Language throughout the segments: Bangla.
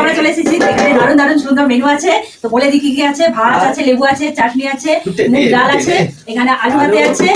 আমরা চলে এসেছি। এখানে দারুণ দারুণ সুন্দর মেনু আছে। তো বলে দিই কি কি আছে? ভাত আছে লেবু আছে চাটনি আছে মুগ ডাল আছে এখানে আলু ভাতে আছে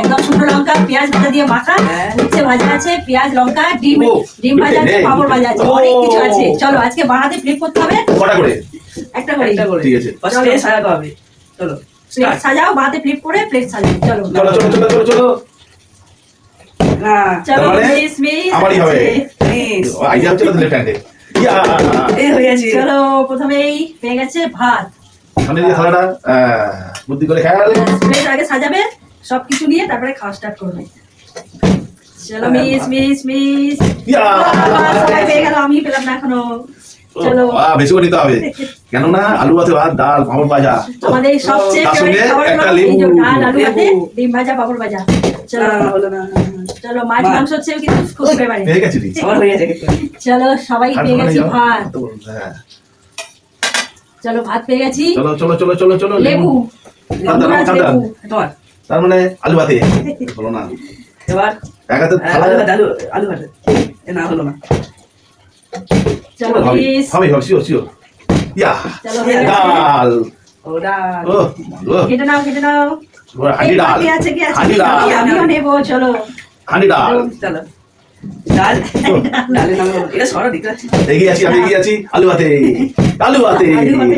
একদম শুকনো লঙ্কা পেঁয়াজ ভাজা দিয়ে মাখা হ্যাঁ। উচ্ছে ভাজা আছে পেঁয়াজ লঙ্কা ডিম ডিম ভাজা আছে। পাঁপড় ভাজা আছে অনেক কিছু আছে। চলো আজকে বানাতে ফ্লিপ করতে হবে। কটা করে? একটা করে একটা করে ঠিক আছে। ফার্স্টে সাজাতে হবে। চলো প্লেট স্টার্ট সাজাও বাতে ফ্লিপ করে প্লেট সাজাও। চলো চলো চলো চলো। না চলো মানে মিস মিস আমারই হবে। মিস আইডিয়া হচ্ছে লেফট হ্যান্ডে ইয়া এই হয়ে গেছে। চলো প্রথমেই পেয়ে গেছে ভাত। সামনে দিয়ে থালাটা বুদ্ধি করে খেয়াল প্লেট আগে সাজাবে সবকিছু নিয়ে তারপরে খাওয়া স্টার্ট করবে। চলো মিস মিস মিস ইয়া! সবাই পেয়ে গেল আমি পেলাম না এখনও। বেশি করে নিতে হবে। কেননা আলু ভাত ডাল পাঁপড় ভাজা। আমাদের সবচেয়ে তার সঙ্গে একটা এই যে লেবু। ডাল আলু ভাতে ডিম ভাজা পাপড় ভাজা। চলো মাছ। মাংস হচ্ছে কিন্তু খুব ফেভারিট পেয়ে গেছি রে। আমার গেছে চলো সবাই আর পেয়ে গেছি ভাত। হ্যাঁ। চলো ভাত পেয়ে গেছি। চলো চলো চলো চলো চলো লেবু। তার মানে আলু ভাতে। হলো না। এবার। আলু ভাত আলু ভাতে। এ না হলো না। চলো হবে হবে শিওর শিওর ইয়া চলো হয়ে গেছে। ডাল ও ও কেটে নাও কেটে নাও হাঁড়ি ডাল আছে কি আছে ডাল আমিও নেব চলো হাঁড়ি ডাল চলো ডাল ডালের নাম এটা সরা দেখতে পাচ্ছি এগিয়ে আছি আমি এগিয়ে আছি আলু ভাতে আলু ভাতে আলু ভাতে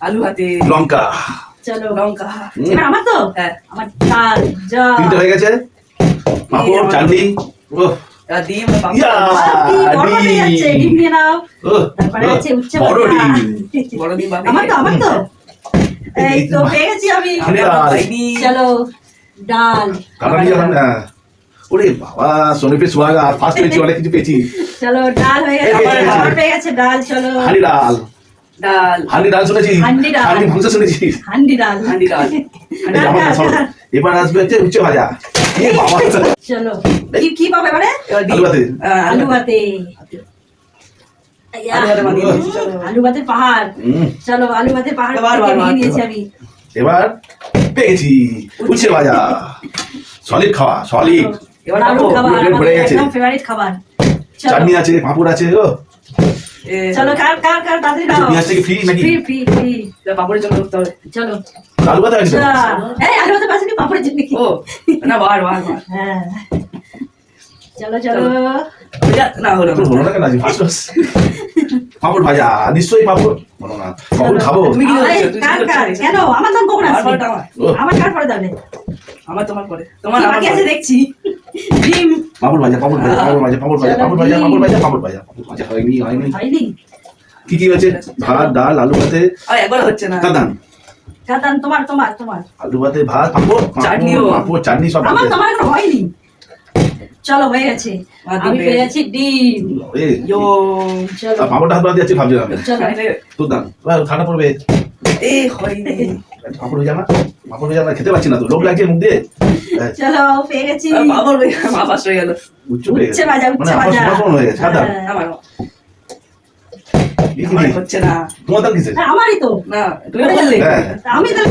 আলু ভাতে। ও, লঙ্কা চলো লঙ্কা এবার আমার তো হ্যাঁ আমার ডাল যা তিনটে হয়ে গেছে আমার- চাটনি ও এবার ডিম পাঁপড়। কি বড় ডিম নিয়ে নাও। তারপরে আছে উচ্ছে বড় ডিম। বড় ডিম আমার তো আমার তো। এই তো পেয়ে গেছি আমি আমি আমার ডাল। পাইনি। চলো ডাল। কাটা নিয়ে গেলাম না ওরে বাবা ফার্স্ট পেয়েছি অনেক কিছু পেয়েছি। চলো ডাল হয়ে গেছে আমার পেয়ে ডাল চলো। হাঁড়ি ডাল। ডাল। হাঁড়ি ডাল শুনেছি। হান্ডি ডাল। হাঁড়ি মাংস শুনেছি। হান্ডি ডাল। হান্ডি ডাল। এই আমার কাছে সরো। এবার আসবে হচ্ছে উচ্ছে ভাজা। চলো কি মানে? পাহাড়। চলো আলু ভাতের নিয়েছি আমি। এবার পেয়েছি উচ্ছে ভাজা। সলিড খাওয়া সলিড। এবার আলু খাবার ফেভারিট খাবার। চাটনি আছে পাঁপড় আছে ও। চলো কার কার কার তাড়াতাড়ি দাও পেঁয়াজ থেকে ফ্রি নাকি ফ্রি ফ্রি ফ্রি। পাপড়ের জন্য করতে হবে। চলো। আলু কথা আছে তো? এই আলু কথা পাশে কি পাপড়ের জন্য কি ও না বার বার। হ্যাঁ। চলো চলো। না হলো না কেন আজকে ফার্স্ট ফার্স্ট পাঁপড় ভাজা নিশ্চয়ই পাঁপড়। বলো না পাঁপড় খাব? তুমি কি কি কার কার? কেন? আমার দাম কখন আসবে? আমার। কার পরে দাবে আমার তোমার পরে। তোমার আমার বাকি দেখছি। ডিম। পাঁপড় ভাজা পাঁপড় ভাজা পাঁপড় ভাজা পাঁপড় ভাজা পাঁপড় ভাজা পাঁপড় ভাজা পাঁপড় ভাজা। পাঁপড় ভাজা হয়নি হয়নি। হয়নি? কি কি হয়েছে? ভাত ডাল আলু ভাতে? একবার হচ্ছে না। কাদান কাতান তোমার তোমার তোমার। আলু ভাতে ভাত পাপড় চাটনিও। পাঁপড়, পাঁপড় চাটনি সব আমার তোমার হয়নি। চলো হয়ে গেছে। আমি পেয়ে যাচ্ছি ডিম। ইয়ো চলো। পাপড়টা হাত দিয়ে ভাবছি আমি। চলো। তোর দাম। ঠান্ডা পড়বে। এ হয়নি। পাপড় হয়ে যাবে পাপড় হয়ে যাবে খেতে পাচ্ছি না তো। লোক লাগছে মুখ দিয়ে? চলো পেয়ে গেছি। পাপড় হয়ে গেল পাপড় হয়ে গেল। উচ্চে উচ্চে বাজা উচ্চে বাজা হয়ে গেছে। সাদা মানে আমার হ্যাঁ, হচ্ছে না। তোমার দাম কিসের? আমারই তো। না তুমি বললে। হ্যাঁ। আমি তো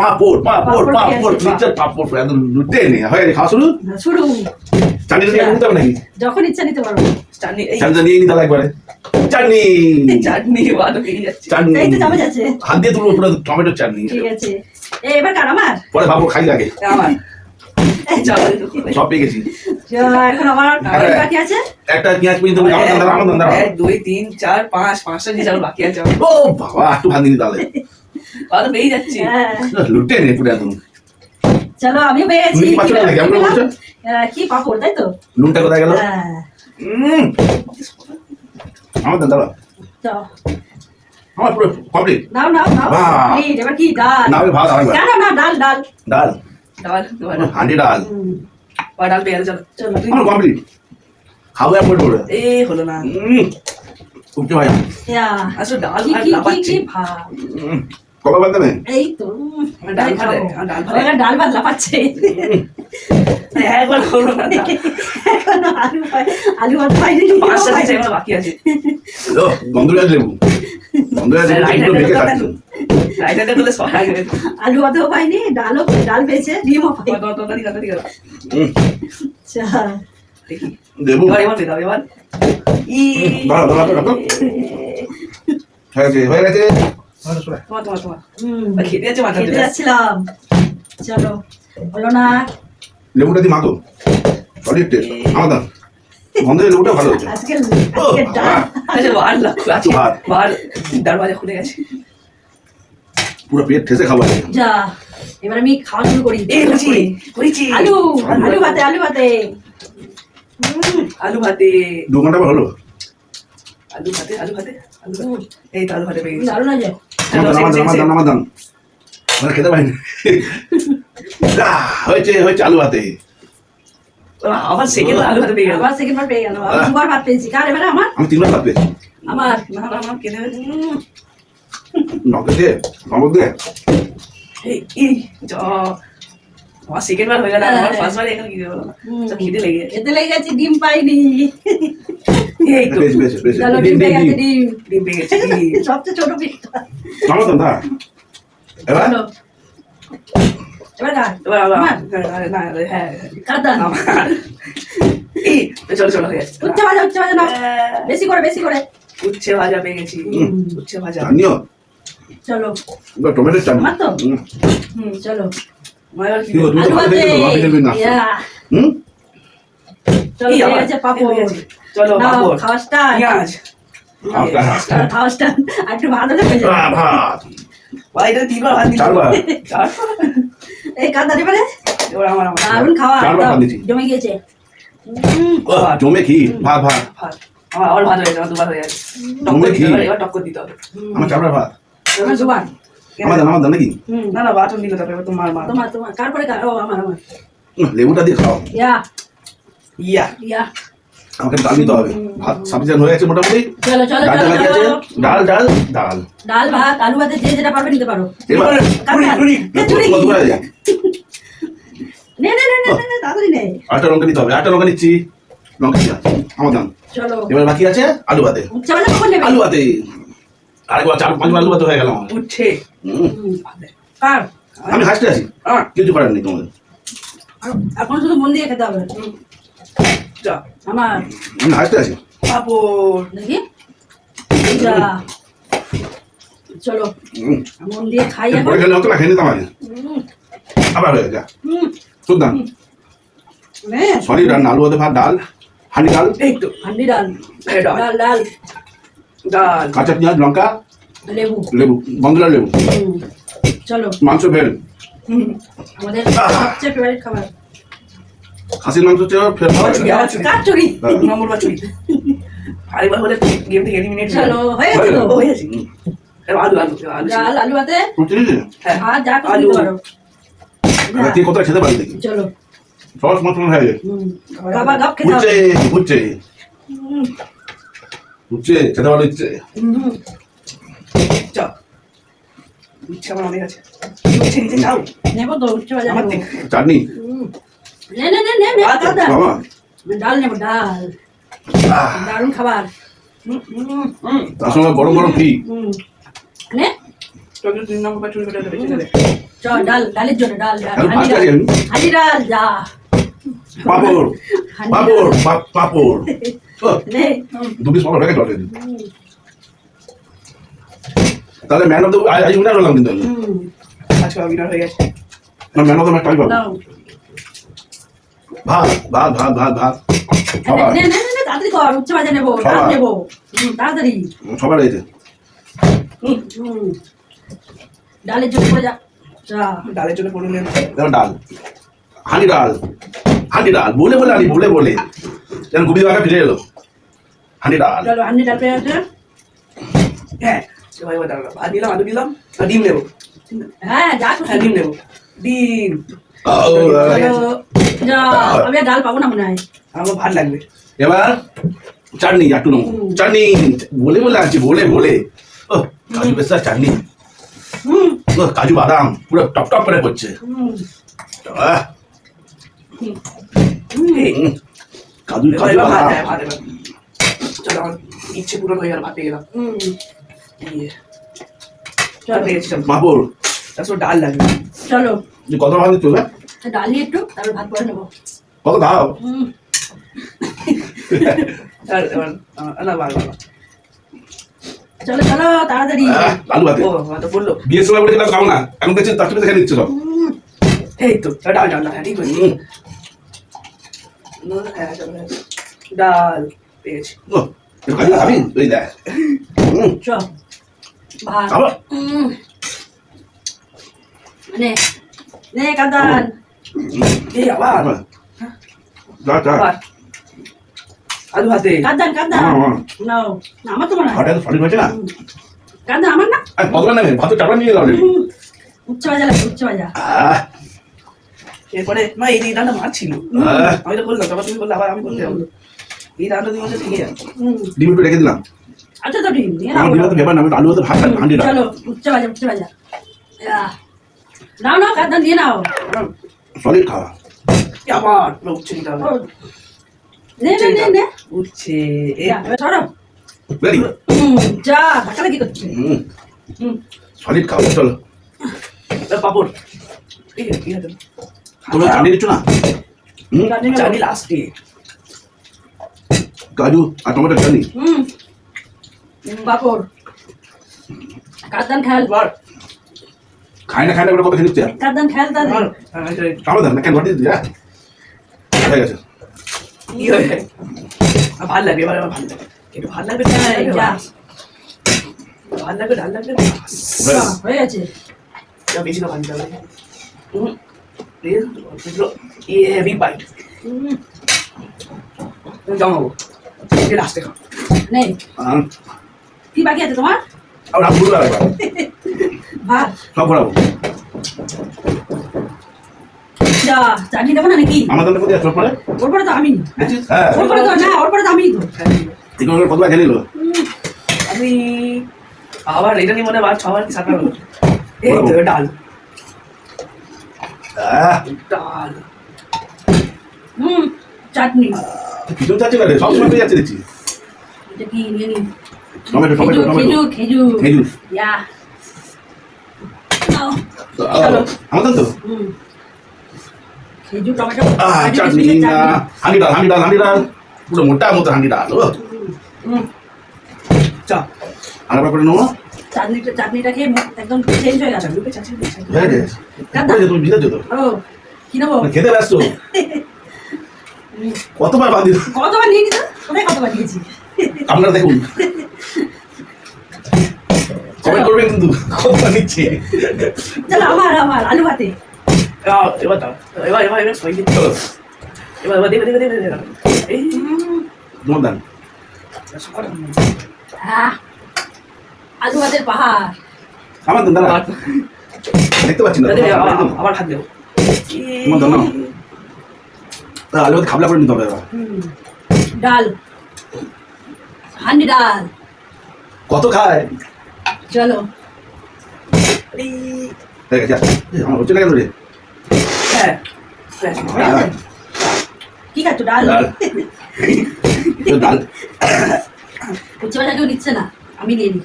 পাপড় পাপড় পাপড় পাপড় একদম লুটে নি হয় খাওয়া শুরু? শুরু। চাটনি নিতে হবে নাকি? যখন ইচ্ছা নিতে পারব। চাটনি এই নিয়ে নিতে একবারে। চাটনি! চাটনি ভালো যাচ্ছে। চাটনি! এই তো চামচ আছে হাত দিয়ে তুলবো পুরো টমেটো চাটনি। ঠিক আছে। এবার কার আমার? পরে ভাবো খাই লাগে আমার। চলো সব পেয়ে গেছি। এখন আমার হ্যাঁ। বাকি আছে? একটা পেঁয়াজ পর্যন্ত আমার দাঁড়া আমার দুই তিন চার পাঁচ পাঁচটা জিনিস আমার বাকি আছে। ও বাবা একটু ভাত দিন তাহলে। ভালো পেয়ে যাচ্ছি। লুটে নেই পুরো একদম। চলো আমিও পেয়ে গেছি। কি পাপড় তাই তো? নুনটা কোথায় গেল? আমার দেন দাঁড়া আমার কমপ্লিট নাও কি ডাল? না ভাত কমপ্লিট খাব একবার পড়বে এ এই তো ডাল ভাত। ডাল ভাত। ডাল আলু আর আছে। আলু পাইনি ডালও ডাল আচ্ছা। এবার হয়ে গেছে। তোমার তোমার তোমার খেতে যাচ্ছে মাথা খেতে যাচ্ছিলাম চলো হলো না লেবুটা দিয়ে মাখো সলিড টেস্ট আমার গন্ধের লেবুটা ভালো হচ্ছে আজকে আজকে ডাল বার খুলে গেছে পুরো পেট ঠেসে খাব আজকে। যা এবার আমি খাওয়া শুরু করি এই আলু আলু ভাতে আলু ভাতে আলু ভাতে দু ঘণ্টা হলো আলু ভাতে আলু ভাতে আলু এই তো আলু ভাতে পেয়ে গেছি দারুণ আছে আমার আমার আমার মানে খেতে পারিনি। হয়েছে হয়েছে আলু হাতে আবার সেকেন্ড আলু ভাতে পেয়ে গেল। আবার সেকেন্ড বার পেয়ে গেল। দুবার ভাত পেয়েছি। কার এবারে? আমার? আমি তিনবার ভাত পেয়েছি। আমার আমার না না কেনে হুম, নখে দিয়ে নমক দিয়ে এই এই জ আমার সেকেন্ড বার হয়ে গেল আমার ফার্স্ট বার এখানে কি হলো? না হুম। খিদে লেগে গেছে। খেতে লেগে গেছে ডিম পাইনি। এই তো। বেশ বেশ বেশ। চলো ডিম পেয়ে গেছে ডিম। ডিম পেয়ে গেছি সবচেয়ে ছোট পিসটা আমার দাম দা এবার? এবার কার এবার আবার না হ্যাঁ দান আমার এই চলো চলো হয়ে গেছে। উচ্চ ভাজা উচ্চ ভাজা না বেশি করে বেশি করে। উচ্ছে ভাজা পেয়ে গেছি। উচ্ছে ভাজা। জানিও চলো। চাটনি। তো? হুম চলো। চলো। পেঁয়াজ। জমে গিয়েছে। জমে কি ভাত ভাত। ভাত। আমার ভাত হয়ে গেছে আমার দুবার হয়ে গেছে। দিতে কি? এবার টক্কর দিতে হবে। আমার চাপড়া ভাত। দুবার। আমার দাম আমার দাম নাকি? না না বাটন দিলে তারপরে এবার তোমার মা তোমার তোমার কার কার? ও আমার আমার। লেবুটা দিয়ে খাও। ইয়া। ইয়া। ইয়া। আমাকে ডাল নিতে হবে। ভাত সাফিসিয়েন্ট হয়ে গেছে মোটামুটি। চলো চলো ডালটা চলো বাকি আছে ডাল ডাল ডাল। ডাল ভাত আলু ভাতে যে যেটা পারবে নিতে পারো। এবার কার পুরি, কার? পুরি। এ, চুরি। কত করে আছে? নে নে নে নে নে, নে তাড়াতাড়ি নে। আটটা লঙ্কা নিতে হবে আটটা লঙ্কা নিচ্ছি। লঙ্কা নিচ্ছি। আমার দাম। চলো। এবার বাকি আছে আলু ভাতে। আলু ভাতে। আরেকবার চার পাঁচবার আলু ভাতে হয়ে গেল আমার। উঠছে। কার আমি হাসতে আছি কিছু করার নেই তোমাদের। এখন শুধু মন দিয়ে খেতে হবে। আমার আমি হাসতে আছি পাপড়। দেখি। যা। চলো। মন দিয়ে খাই না খেয়ে নিতাম আগে। আবার হয়ে যা। শুনতাম সরি ডাল আলু ভাতে ডাল হাঁড়ি ডাল। এই তো ডাল। ডাল। ডাল ডাল। কাঁচা পেঁয়াজ লঙ্কা। লেবু। লেবু গন্ধলা লেবু। চলো। মাংস ভেল। আমাদের সবচেয়ে ফেভারিট খাবার। খাসির মাংস চেয়ে ফের আবার চুরি, হ্যাঁ। নম্বর বার চুরি আরেকবার হলে গেম থেকে এলিমিনেট চলো হয়ে গেছে তো? হয়ে গেছে। আলু আলু আলু ডাল আলু নিলে হ্যাঁ। আর যা আলু। এবার তুই খেতে পারি দেখি? চলো। সস মতন হয়ে যায়। হুম, গাবা গাপ খেতে উঠছে হবে উঠছে উঠছে খেতে হুম, চ আমার অনেক আছে। উচ্ছে নিচে যাও নেব তো উচ্চ ভাজা আমার নেব। চাটনি? হুম। নে নে নে নে নে। দাদা। বাবা। ডাল নেব ডাল। দারুণ খাবার। তার সঙ্গে গরম নে। তোকে তিন নম্বর বার চুরি দেবে চলে যাবে চ ডাল ডালের জন্য ডাল ডাল। ফার্স্ট ডাল। যা। পাপড়। পাপড়। পাপড়। দু পিস পাপড় হয়ে গেছে হুম, তাহলে ম্যান অফ দ্য আজ উইনার হলাম কিন্তু আমি। আজকে অবিনার হয়ে গেছে। না ম্যান অফ দ্য ম্যাচ পাবো। নাও। ভাত ভাত ভাত ভাত ভাত। সবার। নে নে নে নে, তাড়াতাড়ি কর উচ্চ ভাজা নেব ডাল সবার। তাড়াতাড়ি সবার রয়েছে হুম, হুম। ডালের জন্য করে যা ডালের জন্য পড়ে নেন ডাল। হাঁড়ি ডাল। হাঁড়ি ডাল। বলে বলে আনি বলে বলে। যেন গুবি বাঘা ফিরে এলো। হাঁড়ি ডাল। হান্ডি ডাল পেয়ে হ্যাঁ। দিলাম ডিম নেব হ্যাঁ যা ডিম নেব ডিম আমি ডাল পাবো না মনে হয় আমার ভাত লাগবে এবার চাটনি একটু নেব চাটনি বলে বলে আছি বলে বলে ও কাজু পেস্তার চাটনি কাজু বাদাম পুরো টপ টপ করে করছে কাজু কাজু ইচ্ছে পূরণ হয়ে গেল ভাত গেলাম চল পাপড় তারপর ডাল লাগবে চলো যে কত ভাত দিচ্ছ হ্যাঁ? ডাল একটু তারপর ভাত করে নেব কত না চলো চলো তাড়াতাড়ি আলু ভাতে তো বলল বিয়ের সময় খাব না এখন দেখছি তার সাথে খেয়ে সব এই তো ডাল ডাল ডাল ঠিক আছে হুম। চলো। ডাল পেয়েছি ও, খাবি ওই দেখ হুম, চ ভাত। হুম। নে নে কান্দান এই আবার। যা যা। আলু ভাতে। আমার, আমার। নাও। না, আমার তো মনে হয়। ভাতটা তো সঠিক হয়েছে না? কান্দান আমার না? আর কতবার নেবে। ভাত চাপড়া নিয়ে হুম, উচ্চ বাজা লাগে উচ্চ বাজা এরপরে মা এই ডালটা মার ছিল আমি তো বললাম তারপর তুমি বললে আবার আমি বলতে এই ডালটা তুমি যাবে হুম, ডিম একটু রেখে দিলাম। আচ্ছা উচ্চ বাজা উচ্চ বাজা আহ, নাও নাও কান্দান দিয়ে নাও। সলিড খাওয়া। এই আবার পুরো উচ্ছে নিতে হবে। ও, নে নে নে। নে উচ্ছে এ। যা, এবার সরো। রেডি হুম, যা ধাক্কা কি করছে? হুম, সলিড খাওয়া চলো। পাপড়। ঠিক আছে ঠিক আছে তোমরা চাটনি দিচ্ছ না? নাও। লাস্টে কাজু আর টমেটো চাটনি। হুম, বাপর। কাদ্দান খেয়াল বার খাই না খাই না করে কত খেয়ে কাদ্দান খেয়াল হ্যাঁ, খাব দেন না কেন ঘটে দিচ্ছি হ্যাঁ? হয়ে গেছে। কি হয়ে ভালো লাগবে এবার ভালো লাগবে একটু ভালো লাগবে ডাল এই, লাগবে। ভালো লাগবে হয়ে গেছে। এটা বেশি না ভালো লাগবে। এ হেভি বাইট হুম, জমাবো লাস্টে খাও। নেই কি বাকি আছে তোমার? আর বুঝতে পারবে ভাত সব যা চাটনি দেবো না নাকি? আমার দামটা কোথায় চোখ ওর পরে? তো আমি হ্যাঁ ওর পরে তো না ওর পরে তো আমি তো। ঠিক করে কতবার আমি আবার এটা নিয়ে মনে হয় ছবার সাতবার হলো এই তো ডাল। ডাল। হুম চাটনি। পিছন চাচ্ছে না রে সবসময় পেয়ে যাচ্ছে দেখছি। এটা কি নিয়ে নি টমেটো টমেটো টমেটো খেজুর খেজুর আমাদের তো খেজুর টমেটো চাটনি। হাঁড়ি ডাল হাঁড়ি ডাল হাঁড়ি ডাল পুরো মোটা মতো হাঁড়ি ডাল ও চা আর করে নেব চাটনিটা চাটনিটা খেয়ে একদম চেঞ্জ হয়ে গেছে চাটনি চাটনি হয়ে গেছে তুমি ভিজেছো তো ও কি নেব খেতে ব্যস্ত কতবার দিল কতবার নিয়ে কোথায় কতবার নিয়েছি আপনারা দেখুন। কমেন্ট করবেন কিন্তু নিচ্ছে। চলো আমার আমার আলু ভাতে। আহ, এবার দাও। এবার এবার এবার সই দিতে চলো এবার এবার দেবে দেবে দেবে দেবে এই। তোমার দান আলু ভাতের পাহাড়। আমার দান দাঁড়া। দেখতে পাচ্ছি না। আবার হাত দেবো তোমার আলু ভাত খাবলা করে নিতে হবে ডাল। হান্ডি ডাল। কত খায়? চলো। হয়ে হ্যাঁ হ্যাঁ, হয়ে। কি খাচ্ছ ডাল? কেউ নিচ্ছে না আমি নিয়ে নিই।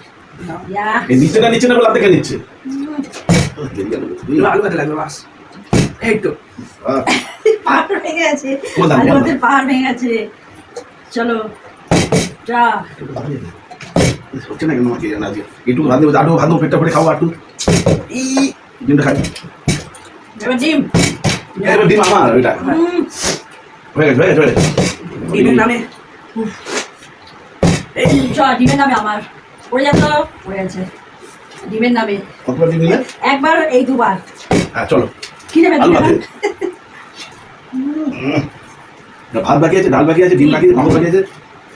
নিচ্ছে না নিচ্ছে না বলে আপনি কে পাহাড় ভেঙে গেছে। চলো। যা। হচ্ছে না কেন আমাকে জানা আজকে একটু ভাত দেবো আটু পেটটা ভরে খাব আটু এই ডিমটা খাই। এবার ডিম। এবার ডিম আমার ওইটা। হয়ে গেছে হয়ে গেছে হয়ে ডিমের নামে। এই চ ডিমের নামে আমার। পড়ে যাচ্ছ পড়ে গেছে ডিমের নামে। কতবার ডিম নিলে একবার এই দুবার। হ্যাঁ চলো। কি নেবে আলু ভাতে নামে? উম। ভাত বাকি আছে ডাল বাকি আছে ডিম বাকি আছে মাংস বাকি আছে।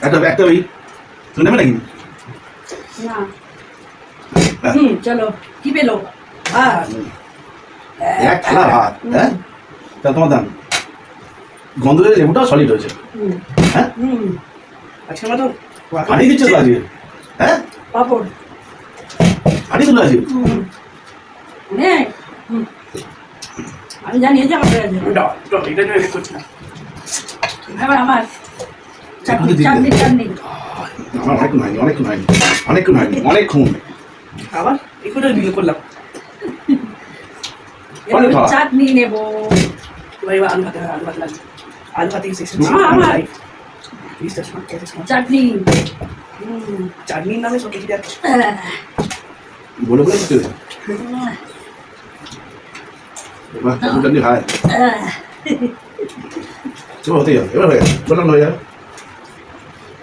একটা একটা ওই তুমি নেবে নাকি? না। হুম চলো কি পেল? এক থালা ভাত হ্যাঁ? তা তোমার দাম। লেবুটাও সলিড হয়েছে হুম। হ্যাঁ? দিচ্ছে তো আজকে? হ্যাঁ? পাপড়। ফাটিয়ে দিল আজকে? হুম। নে আমি জানি এই যে আমার হয়ে গেছে। ডাল ডাল এটা করছি না। এবার আমার। অনেকক্ষণ হয়নি অনেকক্ষণ হয়নি অনেকক্ষণ হয়নি অনেকক্ষণ আবার একটু বিয়ে করলাম। চাটনি নেব। আলু ভাতে আলু ভাত লাগবে। আলু ভাতে। চাটনি চাটনির নামে সব কিছু যাচ্ছে বলে বলে দিতে বাহ চাটনি আহ, চলো হতেই হবে। এবার হয়ে বললাম হয়ে যাবে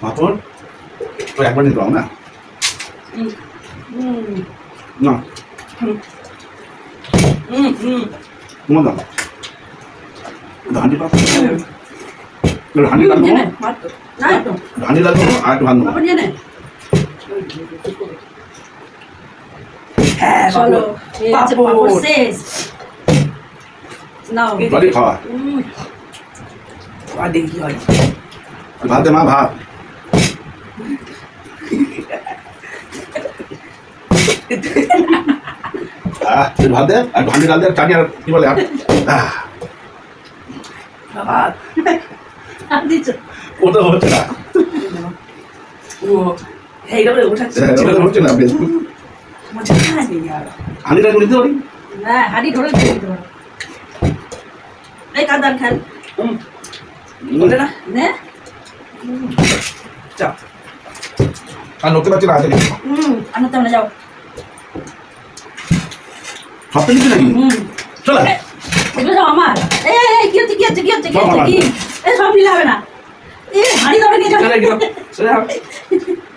মাখন ওই একবার নিতে পারো না? না। তোমার দাম হাঁড়ি পাবো হাঁড়ি লাগবো নিয়ে নে। মাত্র না একটু হাঁড়ি লাগবো আর একটু ভাত হ্যাঁ চলো পাঁপড় শেষ। নাও। বাড়ি খাওয়া। কি হয় ভাত দে মা ভাত আহ তুই ভাত দে? আর ডাল দে? আর চাটনি আর কি বলে? আর আর ওটা হচ্ছে না। না নেই আর। হাঁড়িটা করে দিতে পারি? হ্যাঁ হাঁড়ি ধরে দিতে পারো এই কাদার খেল বলে না? নে। চা। আর লোককে পাচ্ছি না আছে হুম আনতে আমরা যাও। সব কিছু নাকি চলে এগুলো সব আমার। এই এই, কি হচ্ছে কি হচ্ছে কি হচ্ছে কি হচ্ছে কি? এই সব নিলে হবে না। এই হাঁড়ি ধরে নিয়ে চলে